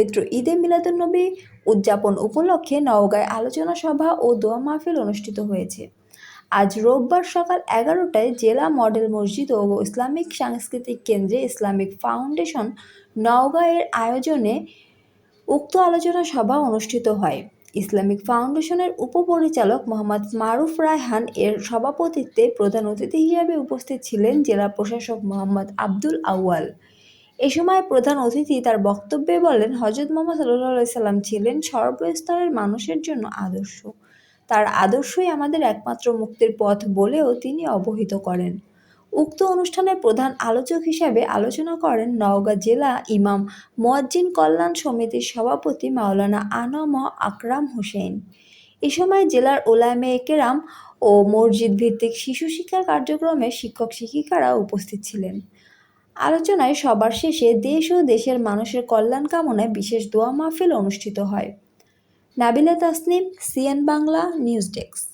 পবিত্র ঈদে মিলাদুন্নবী উদযাপন উপলক্ষে নওগাঁয় আলোচনা সভা ও দোয়া মাহফিল অনুষ্ঠিত হয়েছে। আজ রোববার সকাল এগারোটায় জেলা মডেল মসজিদ ও ইসলামিক সাংস্কৃতিক কেন্দ্রে ইসলামিক ফাউন্ডেশন নওগাঁয়ের আয়োজনে উক্ত আলোচনা সভা অনুষ্ঠিত হয়। ইসলামিক ফাউন্ডেশনের উপপরিচালক মোহাম্মদ মারুফ রায়হান এর সভাপতিত্বে প্রধান অতিথি হিসেবে উপস্থিত ছিলেন জেলা প্রশাসক মোহাম্মদ আব্দুল আউয়াল। এ সময় প্রধান অতিথি তার বক্তব্যে বলেন হজরত মোহাম্মদ সাল্লাহ সাল্লাম ছিলেন সর্বস্তরের মানুষের জন্য আদর্শ। তার আদর্শই আমাদের একমাত্র মুক্তির পথ বলেও তিনি অবহিত করেন। উক্ত অনুষ্ঠানে প্রধান আলোচক হিসাবে আলোচনা করেন নওগাঁ জেলা ইমাম মুয়াজ্জিন কল্যাণ সমিতির সভাপতি মাওলানা আনম আকরাম হোসেন। এ সময় জেলার ওলামে কেরাম ও মসজিদ ভিত্তিক শিশু শিক্ষা কার্যক্রমে শিক্ষক শিক্ষিকারা উপস্থিত ছিলেন। আলোচনায় সবার শেষে দেশ ও দেশের মানুষের কল্যাণ কামনায় বিশেষ দোয়া মাহফিল অনুষ্ঠিত হয়। Nabila Tasnim, CN Bangla, news desk.